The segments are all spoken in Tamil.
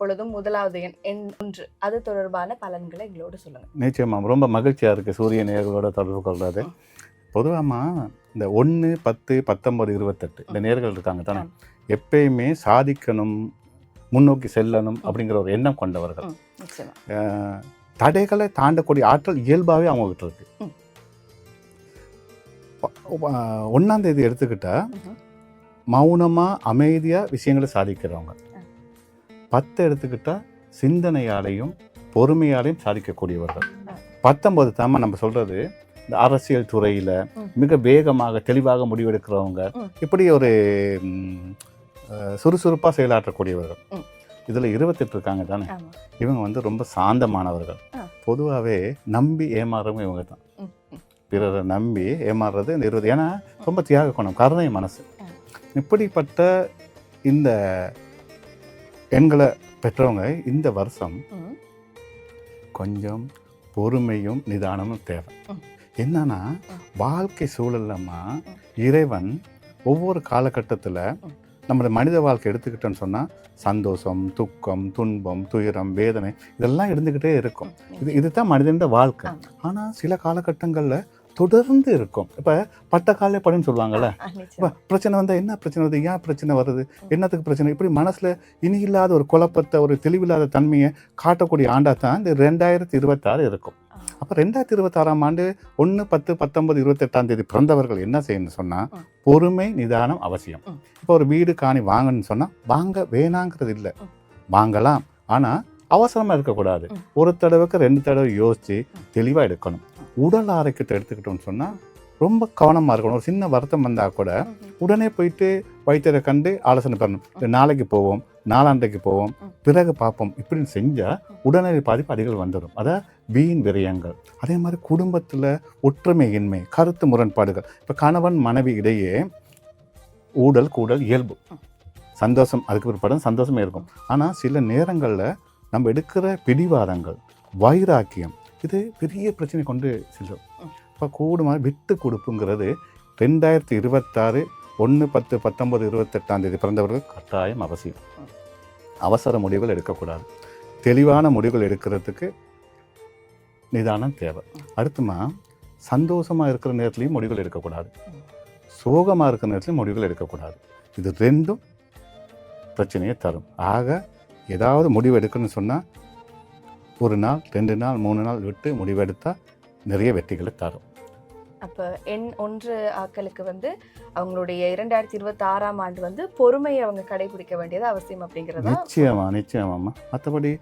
பொழுதும் முதலாவது எண் ஒன்று. அது தொடர்பான பலன்களை எங்களோடு சொல்லுங்க. நிச்சயமா ரொம்ப மகிழ்ச்சியாக இருக்குது சூரிய நேர்களோட தொடர்பு கொள்வது பொதுவாமா இந்த ஒன்று பத்து பத்தொன்பது இருபத்தெட்டு இந்த நேர்கள் இருக்காங்க தானே. எப்பயுமே சாதிக்கணும் முன்னோக்கி செல்லணும் அப்படிங்கிற ஒரு எண்ணம் கொண்டவர்கள். தடைகளை தாண்டக்கூடிய ஆற்றல் இயல்பாகவே அவங்ககிட்ட இருக்கு. ஒன்றாம் தேதி எடுத்துக்கிட்டா ம்ஹும். மௌனமாக அமைதியாக விஷயங்களை சாதிக்கிறவங்க. பத்து எடுத்துக்கிட்டா சிந்தனையாலையும் பொறுமையாலையும் சாதிக்கக்கூடியவர்கள். பத்தொன்பது தாம நம்ம சொல்றது இந்த அரசியல் துறையில். மிக வேகமாக தெளிவாக முடிவெடுக்கிறவங்க. இப்படி ஒரு சுறுசுறுப்பாக செயலாற்றக்கூடியவர்கள். இதில் இருபத்தெட்டு இருக்காங்க தானே இவங்க வந்து ரொம்ப சாந்தமானவர்கள். பொதுவாகவே நம்பி ஏமாறவங்க இவங்க தான். பிறரை நம்பி ஏமாறுறது இந்த இருபது ஏன்னா ரொம்ப தியாக குணம் கருணை மனசு. இப்படிப்பட்ட இந்த எண்களை பெற்றவங்க இந்த வருஷம் கொஞ்சம் பொறுமையும் நிதானமும் தேவை. என்னன்னா. வாழ்க்கை சூழல்லம்மா. இறைவன் ஒவ்வொரு காலகட்டத்தில் ம். நம்மளோட மனித வாழ்க்கை எடுத்துக்கிட்டோன்னு சொன்னால் சந்தோஷம் துக்கம் துன்பம் துயரம் வேதனை இதெல்லாம் இருந்துக்கிட்டே இருக்கும் இது இதுதான் மனிதன் வாழ்க்கை. ஆனால் சில காலகட்டங்களில் தொடர்ந்து இருக்கும் இப்போ பட்ட காலே படுன்னு சொல்லுவாங்கல்ல ஆ, இப்போ பிரச்சனை வந்தால் என்ன பிரச்சனை வருது ஏன் பிரச்சனை வருது என்னத்துக்கு பிரச்சனை இப்படி மனசில் இனி இல்லாத ஒரு குழப்பத்தை ஒரு தெளிவில்லாத தன்மையை காட்டக்கூடிய ஆண்டாக தான் இந்த ரெண்டாயிரத்தி இருபத்தாறு இருக்கும். அப்போ ரெண்டாயிரத்தி இருபத்தாறாம் ஆண்டு ஒன்று பத்து பத்தொன்பது இருபத்தெட்டாம் தேதி பிறந்தவர்கள் என்ன செய்யணும்னு சொன்னால். பொறுமை நிதானம் அவசியம். இப்போ ஒரு வீடு காணி வாங்கணும்னு சொன்னால் வாங்க வேணாங்கிறது இல்லை. வாங்கலாம் ஆனால் அவசரமாக இருக்கக்கூடாது. ஒரு தடவைக்கு ரெண்டு தடவை யோசித்து. தெளிவாக எடுக்கணும் உடல் ஆரோக்கியத்தை எடுத்துக்கிட்டோம்னு சொன்னால் ரொம்ப கவனமாக இருக்கணும். ஒரு சின்ன வருத்தம் வந்தால் கூட. உடனே போயிட்டு வைத்தியரை கண்டு ஆலோசனை பண்ணணும். நாளைக்கு போவோம் நாளாண்டைக்கு போவோம். பிறகு பார்ப்போம். இப்படின்னு செஞ்சால் உடனடி பாதிப்பு அதிகம் வந்துடும். அதான் வீண் விரயங்கள். அதே மாதிரி குடும்பத்தில் ஒற்றுமையின்மை கருத்து முரண்பாடுகள். இப்போ கணவன் மனைவி இடையே ஊடல் கூடல் இயல்பு. சந்தோஷம் அதுக்கு பிற்பாடு சந்தோஷமே இருக்கும். ஆனால் சில நேரங்களில் நம்ம எடுக்கிற பிடிவாதங்கள் வைராக்கியம் இது பெரிய பிரச்சனை கொண்டு செல்லும். இப்போ கூடுமான விட்டு கொடுப்புங்கிறது ரெண்டாயிரத்தி இருபத்தாறு ஒன்று பத்து பத்தொன்பது இருபத்தெட்டாம் தேதி பிறந்தவர்கள் கட்டாயம் அவசியம். அவசர முடிவுகள் எடுக்கக்கூடாது தெளிவான முடிவுகள் எடுக்கிறதுக்கு நிதானம் தேவை. அடுத்துமா சந்தோஷமாக இருக்கிற நேரத்துலையும் முடிவுகள் எடுக்கக்கூடாது. சோகமாக இருக்கிற நேரத்துலையும் முடிவுகள் எடுக்கக்கூடாது இது ரெண்டும் பிரச்சனையை தரும் ஆக ஏதாவது முடிவு எடுக்கணும்னு சொன்னால் ஒரு நாள் ரெண்டு நாள் மூணு நாள் விட்டு முடிவெடுத்தால் நிறைய வெற்றிகளை தரும். அப்ப எண் ஒன்று ஆக்களுக்கு வந்து அவங்களுடைய இரண்டாயிரத்தி இருபத்தி ஆறாம் ஆண்டு வந்து பொறுமையை அவங்க கடைபிடிக்க வேண்டியது அவசியம் அப்படிங்கறதா? நிச்சயமா நிச்சயமாம்மா மற்றபடி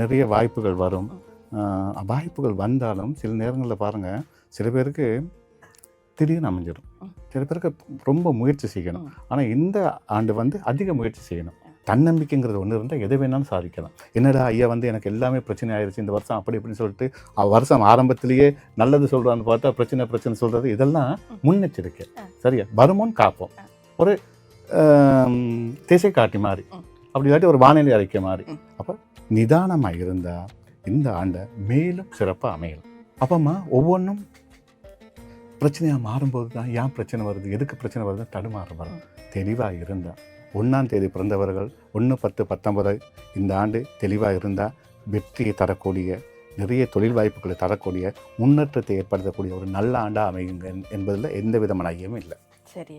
நிறைய வாய்ப்புகள் வரும். வாய்ப்புகள் வந்தாலும் சில நேரங்களில் பாருங்கள் சில பேருக்கு திடீர்னு அமைஞ்சிடும். சில பேருக்கு ரொம்ப முயற்சி செய்யணும். ஆனால் இந்த ஆண்டு வந்து அதிக முயற்சி செய்யணும். தன்னம்பிக்கைங்கிறது ஒன்று இருந்தால் எதை வேணாலும் சாதிக்கலாம் என்னடா ஐயா வந்து எனக்கு எல்லாமே பிரச்சனை ஆயிடுச்சு இந்த வருஷம் அப்படி இப்படின்னு சொல்லிட்டு வருஷம் ஆரம்பத்திலேயே நல்லது சொல்கிறான்னு பார்த்தா பிரச்சனை பிரச்சனை சொல்கிறது இதெல்லாம். முன்னெச்சரிக்கை. சரியா வருமோன்னு காப்போம். ஒரு திசை காட்டி மாதிரி. அப்படி இல்லாட்டி ஒரு வானிலை அறிக்கை மாதிரி. அப்போ நிதானமாக இருந்தால் இந்த ஆண்டை மேலும் சிறப்பாக அமையலாம் அப்பம்மா ஒவ்வொன்றும் பிரச்சனையாக மாறும்போது தான் ஏன் பிரச்சனை வருது எதுக்கு பிரச்சனை வருது தடுமாற வரும் தெளிவாக இருந்தால் ஒன்றாம் தேதி பிறந்தவர்கள் ஒன்று பத்து பத்தொன்பது இந்த ஆண்டு தெளிவாக இருந்தால் வெற்றியை தரக்கூடிய நிறைய தொழில் வாய்ப்புகளை தரக்கூடிய முன்னேற்றத்தை ஏற்படுத்தக்கூடிய ஒரு நல்ல ஆண்டாக அமையுங்க என்பதில் எந்த விதமான ஐயமும் இல்லை. சரி